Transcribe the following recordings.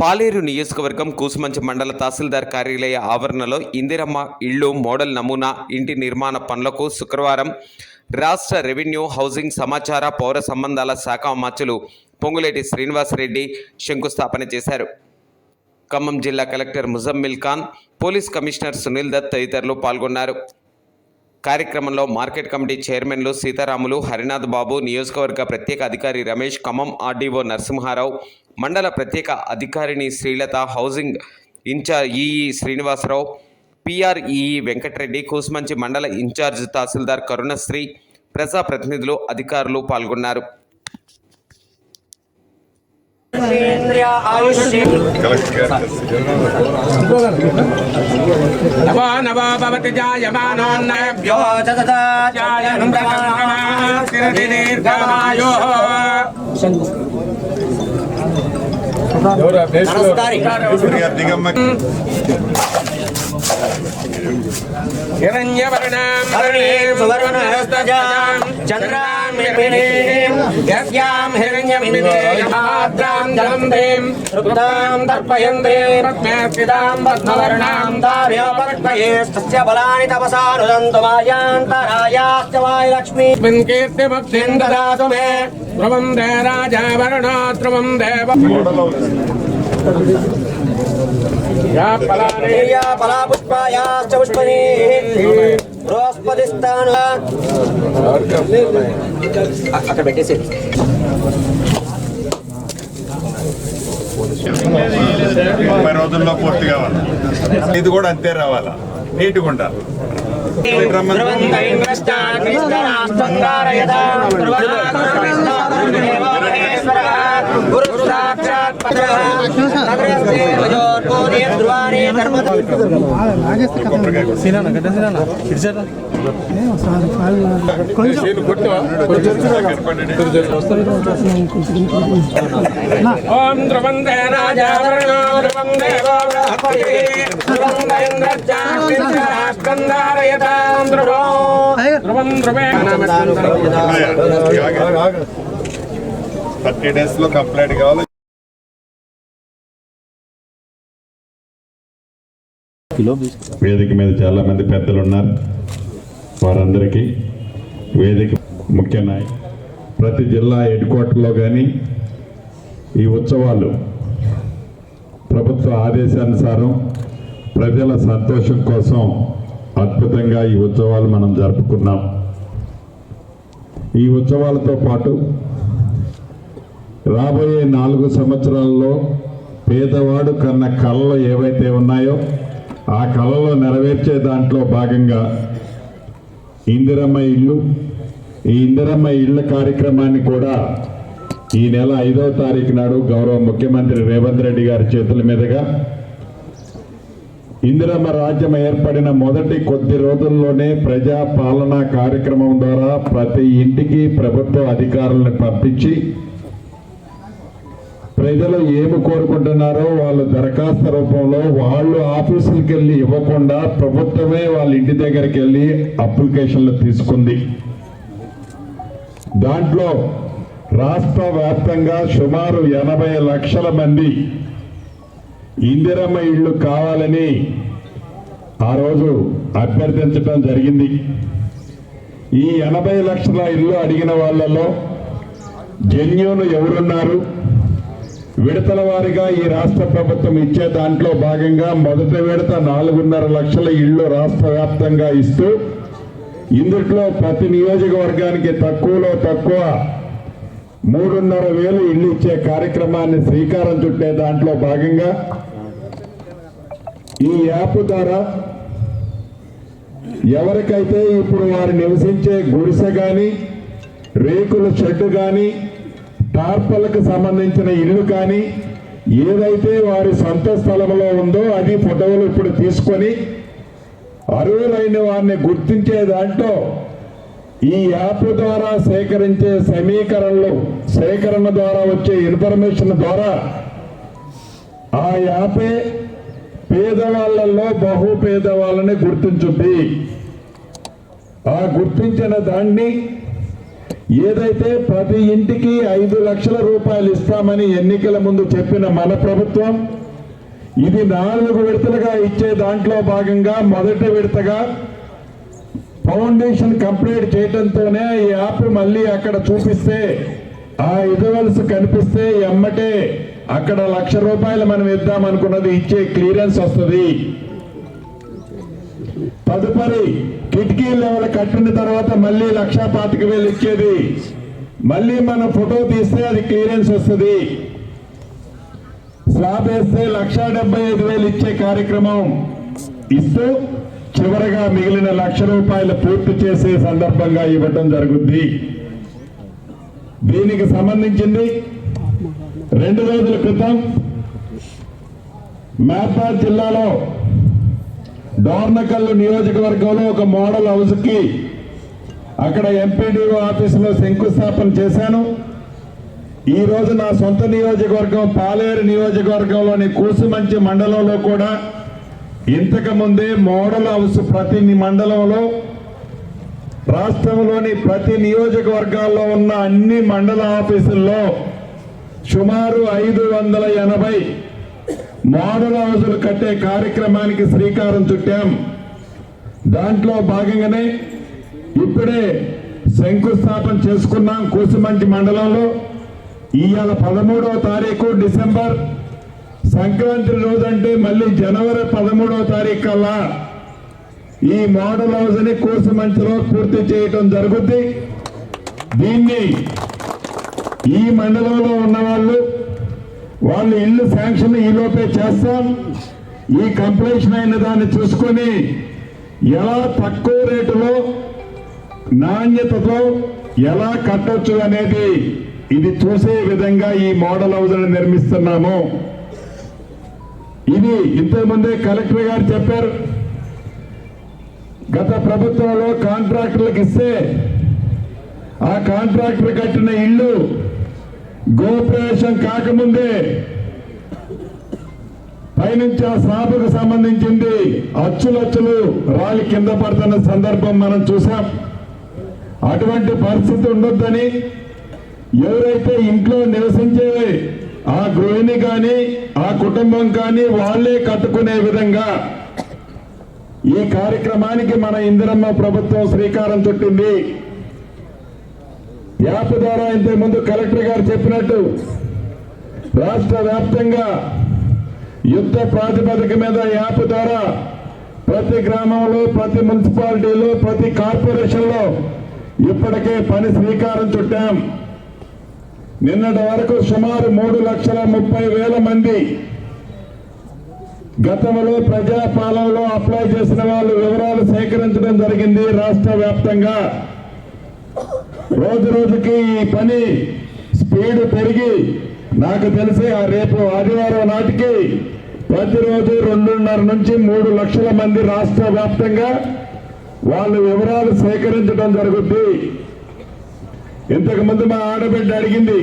పాలేరు నియోజకవర్గం కూసుమంచి మండల తహసీల్దార్ కార్యాలయ ఆవరణలో ఇందిరమ్మ ఇళ్ళు మోడల్ నమూనా ఇంటి నిర్మాణ పనులకు శుక్రవారం రాష్ట్ర రెవెన్యూ హౌసింగ్ సమాచార పౌర సంబంధాల శాఖ మంత్రులు పొంగులేటి శ్రీనివాసరెడ్డి శంకుస్థాపన చేశారు. ఖమ్మం జిల్లా collector Muzammil Khan police commissioner Sunil Dutt తదితరులు పాల్గొన్నారు. కార్యక్రమంలో మార్కెట్ కమిటీ చైర్మన్లు సీతారాములు హరినాథ్ బాబు నియోజకవర్గ ప్రత్యేక అధికారి రమేష్ ఖమ్మం ఆర్డీఓ నరసింహారావు మండల ప్రత్యేక అధికారిని Srilatha housing incharge EE Srinivasarao PREE Venkatareddy Kusumanchi మండల ఇన్ఛార్జ్ తహసీల్దార్ కరుణశ్రీ ప్రజాప్రతినిధులు అధికారులు పాల్గొన్నారు. నవో నవో భవతి జాయమానోన్నభ్యో దీర్ఘమాయో నమస్కారం. बलानि तपसा रुदन्तु मायान्तरायाश्च दे राजा वर्णात्रुवं देव అక్కడ పెట్టేసి. ముప్పై రోజుల్లో పూర్తి కావాలి. ఇది కూడా అంతే రావాలా? నీట్గా ఉండాలి. ఇంద్రష్టాగ్నిస్తరాస్తంగారయదా ధ్రువనాథేశ్వరः గురు సాక్షాత్ ఓం దేవో బృహస్పతి ధ్రువం ధ్రువే థర్టీ డేస్లో కంప్లీట్ కావాలి. వేదిక మీద చాలా మంది పెద్దలు ఉన్నారు వారందరికీ వేదిక ముఖ్య నాయకులు ప్రతి జిల్లా హెడ్ క్వార్టర్లో కానీ ఈ ఉత్సవాలు ప్రభుత్వ ఆదేశానుసారం ప్రజల సంతోషం కోసం అద్భుతంగా ఈ ఉత్సవాలు మనం జరుపుకున్నాం. ఈ ఉత్సవాలతో పాటు రాబోయే నాలుగు సంవత్సరాల్లో పేదవాడు కన్న కళలు ఏవైతే ఉన్నాయో ఆ కళలు నెరవేర్చే దాంట్లో భాగంగా ఇందిరమ్మ ఇల్లు ఈ ఇందిరమ్మ ఇళ్ళ కార్యక్రమాన్ని కూడా ఈ నెల ఐదో తారీఖు నాడు గౌరవ ముఖ్యమంత్రి రేవంత్ రెడ్డి గారి చేతుల మీదుగా ఇందిరమ్మ రాజ్యం ఏర్పడిన మొదటి కొద్ది రోజుల్లోనే ప్రజా పాలనా కార్యక్రమం ద్వారా ప్రతి ఇంటికి ప్రభుత్వ అధికారులను పంపించి ప్రజలు ఏమి కోరుకుంటున్నారో వాళ్ళు దరఖాస్తు రూపంలో వాళ్ళు ఆఫీసులకు వెళ్ళి ఇవ్వకుండా ప్రభుత్వమే వాళ్ళ ఇంటి దగ్గరికి వెళ్ళి అప్లికేషన్లు తీసుకుంది. దాంట్లో రాష్ట్ర వ్యాప్తంగా సుమారు ఎనభై లక్షల మంది ఇందిరమ్మ ఇళ్ళు కావాలని ఆ రోజు అభ్యర్థించడం జరిగింది. ఈ ఎనభై లక్షల ఇల్లు అడిగిన వాళ్ళలో జన్యులు ఎవరున్నారు? విడతల వారిగా ఈ రాష్ట్ర ప్రభుత్వం ఇచ్చే దాంట్లో భాగంగా మొదటి విడత నాలుగున్నర లక్షల ఇళ్ళు రాష్ట్ర వ్యాప్తంగా ఇస్తూ ఇందుట్లో ప్రతి నియోజకవర్గానికి తక్కువలో తక్కువ మూడున్నర వేలు ఇల్లు ఇచ్చే కార్యక్రమాన్ని శ్రీకారం చుట్టే దాంట్లో భాగంగా ఈ యాప్ ద్వారా ఎవరికైతే ఇప్పుడు వారు నివసించే గుడిసె కానీ రేకుల షెడ్ కానీ టార్పలకు సంబంధించిన ఇల్లు కానీ ఏదైతే వారి సొంత స్థలంలో ఉందో అది ఫోటోలు ఇప్పుడు తీసుకొని అర్హులైన వారిని గుర్తించే దాంట్లో ఈ యాప్ ద్వారా సేకరించే సమీకరణలు సేకరణ ద్వారా వచ్చే ఇన్ఫర్మేషన్ ద్వారా ఆ యాపే పేదవాళ్ళలో బహు పేదవాళ్ళని గుర్తించుద్ది. ఆ గుర్తించిన దాన్ని ఏదైతే ప్రతి ఇంటికి ఐదు లక్షల రూపాయలు ఇస్తామని ఎన్నికల ముందు చెప్పిన మన ప్రభుత్వం ఇది నాలుగు విడతలుగా ఇచ్చే దాంట్లో భాగంగా మొదటి విడతగా ఫౌండేషన్ కంప్లీట్ చేయడంతోనే ఈ యాప్ మళ్ళీ అక్కడ చూపిస్తే ఆ ఇదవల్స్ కనిపిస్తే ఎమ్మటే అక్కడ లక్ష రూపాయలు మనం ఇద్దామనుకున్నది ఇచ్చే క్లియరెన్స్ వస్తుంది. తదుపరి కిటికీ లెవెల్ కట్టిన తర్వాత మళ్ళీ లక్ష పాతిక వేలు ఇచ్చేది మళ్ళీ మనం ఫోటో తీస్తే అది క్లియరెన్స్ వస్తుంది. స్లాబ్ వేస్తే లక్ష డెబ్బై ఐదు వేలు ఇచ్చే కార్యక్రమం ఇస్తూ చివరగా మిగిలిన లక్ష రూపాయలు పూర్తి చేసే సందర్భంగా ఇవ్వటం జరుగుద్ది. దీనికి సంబంధించింది రెండు రోజుల క్రితం మహబాద్ జిల్లాలో డోర్నకల్లు నియోజకవర్గంలో ఒక మోడల్ హౌస్కి అక్కడ ఎంపీడీఓ ఆఫీసులో శంకుస్థాపన చేశాను. ఈ రోజు నా సొంత నియోజకవర్గం పాలేరు నియోజకవర్గంలోని కూసుమంచి మండలంలో కూడా ఇంతకు ముందే మోడల్ హౌస్ ప్రతి మండలంలో రాష్ట్రంలోని ప్రతి నియోజకవర్గాల్లో ఉన్న అన్ని మండల ఆఫీసుల్లో సుమారు ఐదు వందల ఎనభై మోడల్ హౌసులు కట్టే కార్యక్రమానికి శ్రీకారం చుట్టాం. దాంట్లో భాగంగానే ఇప్పుడే శంకుస్థాపన చేసుకున్నాం కూసుమంటి మండలంలో. ఇవాళ పదమూడవ తారీఖు డిసెంబర్. సంక్రాంతి రోజంటే మళ్ళీ జనవరి పదమూడవ తారీఖు కల్లా ఈ మోడల్ హౌస్ని కూసుమంచిలో పూర్తి చేయటం జరుగుద్ది. దీన్ని ఈ మండలంలో ఉన్నవాళ్ళు వాళ్ళు ఇల్లు శాంక్షన్ ఈలోపే చేస్తాం. ఈ కంప్లైంట్ అయిన దాన్ని చూసుకొని ఎలా తక్కువ రేటులో నాణ్యతతో ఎలా కట్టొచ్చు అనేది ఇది చూసే విధంగా ఈ మోడల్ హౌజ్ని నిర్మిస్తున్నాము. ఇది ఇంతకుముందే కలెక్టర్ గారు చెప్పారు. గత ప్రభుత్వంలో కాంట్రాక్టర్లకు ఇస్తే ఆ కాంట్రాక్టర్ కట్టిన ఇల్లు గోప్రవేశం కాకముందే పైనుంచి ఆ స్లాబ్కు సంబంధించింది అచ్చులచ్చులు రాలి కింద పడుతున్న సందర్భం మనం చూసాం అటువంటి పరిస్థితి ఉండొద్దని ఎవరైతే ఇంట్లో నివసించే ఆ గృహిణి కానీ ఆ కుటుంబం కానీ వాళ్ళే కట్టుకునే విధంగా ఈ కార్యక్రమానికి మన ఇందిరమ్మ ప్రభుత్వం శ్రీకారం చుట్టింది. యాప్ ద్వారా ఇంతకు ముందు కలెక్టర్ గారు చెప్పినట్టు రాష్ట్ర వ్యాప్తంగా యుద్ధ ప్రాతిపదిక మీద యాప్ ద్వారా ప్రతి గ్రామంలో ప్రతి మున్సిపాలిటీలో ప్రతి కార్పొరేషన్లో ఇప్పటికే పని శ్రీకారం చుట్టాం. నిన్నటి వరకు సుమారు మూడు లక్షల ముప్పై వేల మంది గతంలో ప్రజాపాలనలో అప్లై చేసిన వాళ్ళు వివరాలు సేకరించడం జరిగింది రాష్ట్ర వ్యాప్తంగా. రోజు రోజుకి ఈ పని స్పీడ్ పెరిగి నాకు తెలిసి ఆ రేపు ఆదివారం నాటికి ప్రతిరోజు రెండున్నర నుంచి మూడు లక్షల మంది రాష్ట్ర వ్యాప్తంగా వాళ్ళు వివరాలు సేకరించడం జరుగుద్ది. ఇంతకుముందు మా ఆడబిడ్డ అడిగింది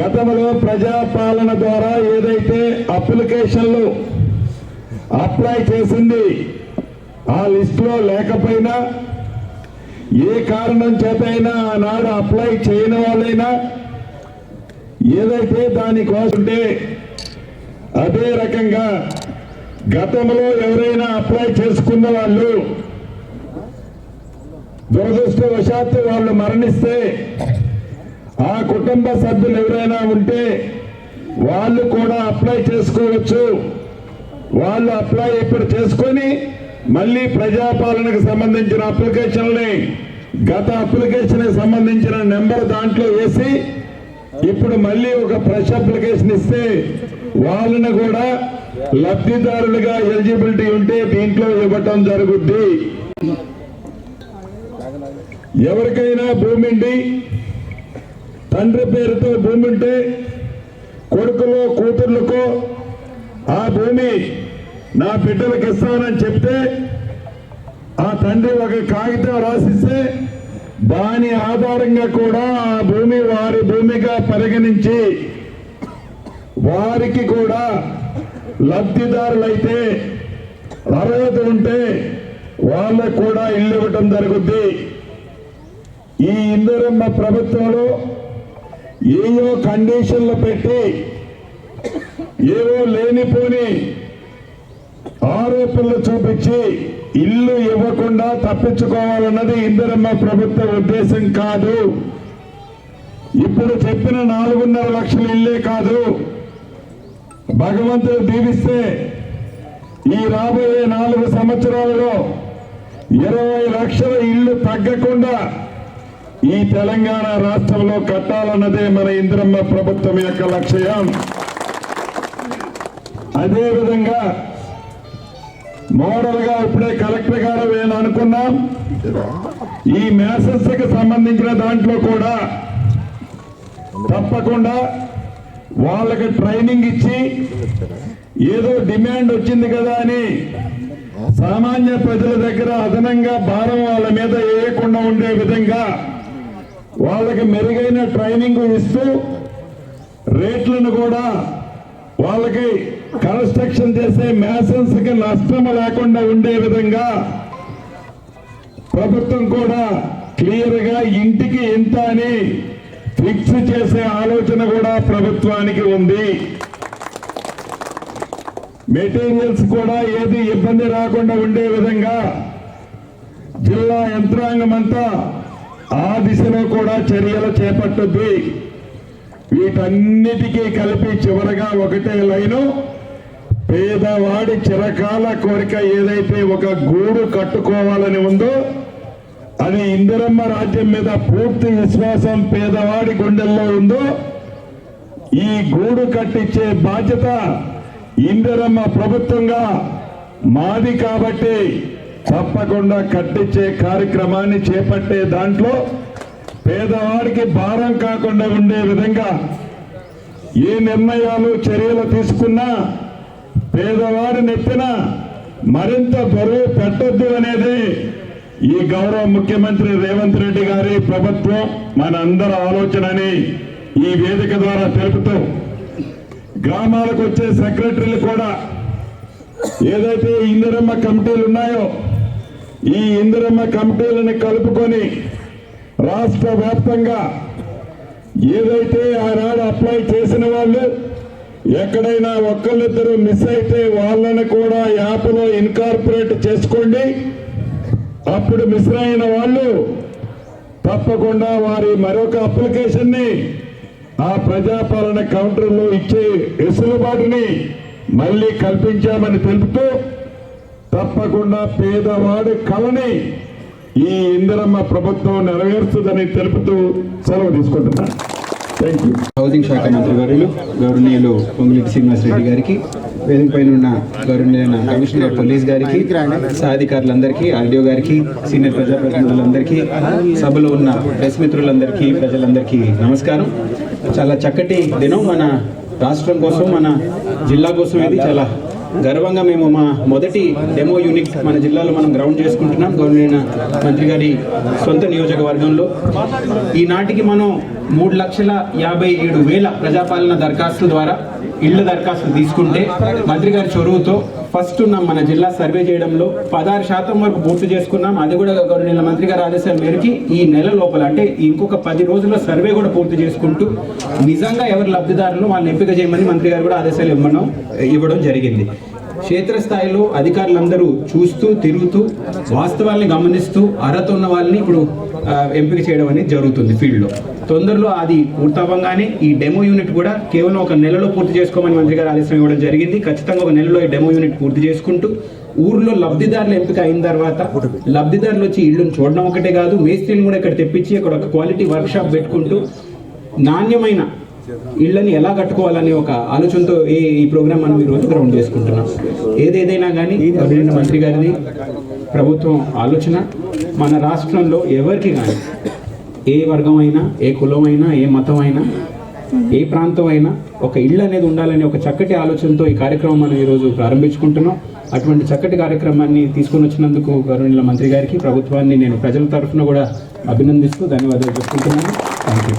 గతంలో ప్రజాపాలన ద్వారా ఏదైతే అప్లికేషన్లు అప్లై చేసింది ఆ లిస్టులో లేకపోయినా ఏ కారణం చేతైనా ఆనాడు అప్లై చేయని వాళ్ళైనా ఏదైతే దానికోసంటే అదే రకంగా గతంలో ఎవరైనా అప్లై చేసుకున్న వాళ్ళు దురదృష్టవశాత్తు వాళ్ళు మరణిస్తే ఆ కుటుంబ సభ్యులు ఎవరైనా ఉంటే వాళ్ళు కూడా అప్లై చేసుకోవచ్చు. వాళ్ళు అప్లై ఇప్పుడు చేసుకొని మళ్ళీ ప్రజాపాలనకు సంబంధించిన అప్లికేషన్ని గత అప్లికేషన్ సంబంధించిన నెంబర్ దాంట్లో వేసి ఇప్పుడు మళ్ళీ ఒక ఫ్రెష్ అప్లికేషన్ ఇస్తే వాళ్ళని కూడా లబ్ధిదారులుగా ఎలిజిబిలిటీ ఉంటే దీంట్లో ఇవ్వటం జరుగుద్ది. ఎవరికైనా భూమి ఉండి తండ్రి పేరుతో భూమి ఉంటే కొడుకులో కూతుర్లకో ఆ భూమి నా బిడ్డలకు ఇస్తానని చెప్తే ఆ తండ్రి ఒక కాగితం రాసిస్తే దాని ఆధారంగా కూడా ఆ భూమి వారి భూమిగా పరిగణించి వారికి కూడా లబ్ధిదారులైతే అర్హత ఉంటే వాళ్ళకు కూడా ఇల్లు ఇవ్వటం జరుగుద్ది. ఈ ఇందిరమ్మ ప్రభుత్వంలో ఏయో కండిషన్లు పెట్టి ఏవో లేనిపోని ఆరోపణలు చూపించి ఇల్లు ఇవ్వకుండా తప్పించుకోవాలన్నది ఇందిరమ్మ ప్రభుత్వ ఉద్దేశం కాదు. ఇప్పుడు చెప్పిన నాలుగున్నర లక్షల ఇల్లే కాదు. భగవంతుడు దీవిస్తే ఈ రాబోయే నాలుగు సంవత్సరాలలో ఇరవై లక్షల ఇల్లు తగ్గకుండా ఈ తెలంగాణ రాష్ట్రంలో కట్టాలన్నదే మన ఇంద్రమ్మ ప్రభుత్వం యొక్క లక్ష్యం. అదేవిధంగా మోడల్గా ఇప్పుడే కలెక్టర్ గారు నేను అనుకున్నాం. ఈ మ్యాసెస్కి సంబంధించిన దాంట్లో కూడా తప్పకుండా వాళ్ళకి ట్రైనింగ్ ఇచ్చి ఏదో డిమాండ్ వచ్చింది కదా అని సామాన్య ప్రజల దగ్గర అదనంగా భారం వాళ్ళ మీద వేయకుండా ఉండే విధంగా వాళ్ళకి మెరుగైన ట్రైనింగ్ ఇస్తూ రేట్లను కూడా వాళ్ళకి కన్స్ట్రక్షన్ చేసే మ్యాసన్స్కి నష్టం లేకుండా ఉండే విధంగా ప్రభుత్వం కూడా క్లియర్గా ఇంటికి ఎంత అని ఫిక్స్ చేసే ఆలోచన కూడా ప్రభుత్వానికి ఉంది. మెటీరియల్స్ కూడా ఏది ఇబ్బంది రాకుండా ఉండే విధంగా జిల్లా యంత్రాంగం అంతా ఆ దిశలో కూడా చర్యలు చేపట్టుద్ది. వీటన్నిటికీ కలిపి చివరగా ఒకటే లైను పేదవాడి చిరకాల కోరిక ఏదైతే ఒక గూడు కట్టుకోవాలని ఉందో అది ఇందిరమ్మ రాజ్యం మీద పూర్తి విశ్వాసం పేదవాడి గుండెల్లో ఉందో ఈ గూడు కట్టించే బాధ్యత ఇందిరమ్మ ప్రభుత్వంగా మాది కాబట్టి తప్పకుండా కట్టించే కార్యక్రమాన్ని చేపట్టే దాంట్లో పేదవాడికి భారం కాకుండా ఉండే విధంగా ఏ నిర్ణయాలు చర్యలు తీసుకున్నా పేదవారి నెత్తిన మరింత బరువు పెట్టొద్దు అనేది ఈ గౌరవ ముఖ్యమంత్రి రేవంత్ రెడ్డి గారి ప్రభుత్వం మనందరి ఆలోచనని ఈ వేదిక ద్వారా తెలుపుతూ గ్రామాలకు వచ్చే సెక్రటరీలు కూడా ఏదైతే ఇందిరమ్మ కమిటీలు ఉన్నాయో ఈ ఇందిరమ్మ కమిటీలను కలుపుకొని రాష్ట్ర వ్యాప్తంగా ఏదైతే ఆనాడు అప్లై చేసిన వాళ్ళు ఎక్కడైనా ఒక్కళ్ళిద్దరు మిస్ అయితే వాళ్ళని కూడా యాప్లో ఇన్కార్పొరేట్ చేసుకోండి. అప్పుడు మిస్ అయిన వాళ్ళు తప్పకుండా వారి మరొక అప్లికేషన్ని ఆ ప్రజాపాలన కౌంటర్లో ఇచ్చే వెసులుబాటుని మళ్ళీ కల్పించామని తెలుపుతూ తప్పకుండా పేదవాడి కళని ఈ ఇందిరమ్మ ప్రభుత్వం నెరవేరుస్తుందని తెలుపుతూ సెలవు తీసుకుంటున్నాను. హౌసింగ్ శాఖ మంత్రి వర్యులు గౌరవనీయులు పొంగులేటి శ్రీనివాస్ రెడ్డి గారికి వేదిక పైన ఉన్న గౌరవనీయులైన కమిషనర్ పోలీస్ గారికి సాధికారులందరికీ ఆర్డీఓ గారికి సీనియర్ ప్రజాప్రతినిధులందరికీ సభలో ఉన్న ప్రెస్ మిత్రులందరికీ ప్రజలందరికీ నమస్కారం. చాలా చక్కటి దినం మన రాష్ట్రం కోసం మన జిల్లా కోసం ఇది. చాలా గర్వంగా మేము మా మొదటి డెమో యూనిట్ మన జిల్లాలో మనం గ్రౌండ్ చేసుకుంటున్నాం. గౌరవనీయ మంత్రి గారి సొంత నియోజకవర్గంలో. ఈనాటికి మనం మూడు లక్షల యాభై ఏడు వేల ప్రజాపాలన దరఖాస్తుల ద్వారా ఇళ్ళ దరఖాస్తులు తీసుకుంటే మంత్రి గారి చొరవతో ఫస్ట్ ఉన్నాం మన జిల్లా సర్వే చేయడంలో పదహారు శాతం వరకు పూర్తి చేసుకున్నాం. అది కూడా గౌరవనీయుల మంత్రి గారి ఆదేశాల మేరకి ఈ నెల లోపల అంటే ఇంకొక పది రోజుల్లో సర్వే కూడా పూర్తి చేసుకుంటూ నిజంగా ఎవరు లబ్ధిదారులు వాళ్ళని ఎంపిక చేయమని మంత్రి గారు కూడా ఆదేశాలు ఇవ్వడం ఇవ్వడం జరిగింది. క్షేత్రస్థాయిలో అధికారులందరూ చూస్తూ తిరుగుతూ వాస్తవాల్ని గమనిస్తూ అర్హత ఉన్న వాళ్ళని ఇప్పుడు ఎంపిక చేయడం అనేది జరుగుతుంది ఫీల్డ్లో. తొందరలో అది పూర్తవ్వగానే ఈ డెమో యూనిట్ కూడా కేవలం ఒక నెలలో పూర్తి చేసుకోమని మంత్రి గారు ఆదేశం ఇవ్వడం జరిగింది. ఖచ్చితంగా ఒక నెలలో ఈ డెమో యూనిట్ పూర్తి చేసుకుంటూ ఊర్లో లబ్ధిదారులు ఎంపిక అయిన తర్వాత లబ్ధిదారులు వచ్చి ఇళ్ళని చూడడం ఒకటే కాదు మేస్త్రిని కూడా ఇక్కడ తెప్పించి ఇక్కడ ఒక క్వాలిటీ వర్క్షాప్ పెట్టుకుంటూ నాణ్యమైన ఇళ్ళని ఎలా కట్టుకోవాలనే ఒక ఆలోచనతో ఈ ఈ ప్రోగ్రామ్ మనం ఈరోజు గ్రౌండ్ చేసుకుంటున్నాం. ఏదేదైనా కానీ గవర్నమెంట్ మంత్రి గారిది ప్రభుత్వం ఆలోచన మన రాష్ట్రంలో ఎవరికి కానీ ఏ వర్గం అయినా ఏ కులం అయినా ఏ మతం అయినా ఏ ప్రాంతం అయినా ఒక ఇల్లు అనేది ఉండాలనే ఒక చక్కటి ఆలోచనతో ఈ కార్యక్రమం మనం ఈరోజు ప్రారంభించుకుంటున్నాం. అటువంటి చక్కటి కార్యక్రమాన్ని తీసుకొని వచ్చినందుకు గవర్నమెంట్ మంత్రి గారికి ప్రభుత్వాన్ని నేను ప్రజల తరఫున కూడా అభినందిస్తూ ధన్యవాదాలు చెప్పుకుంటున్నాను. Thank you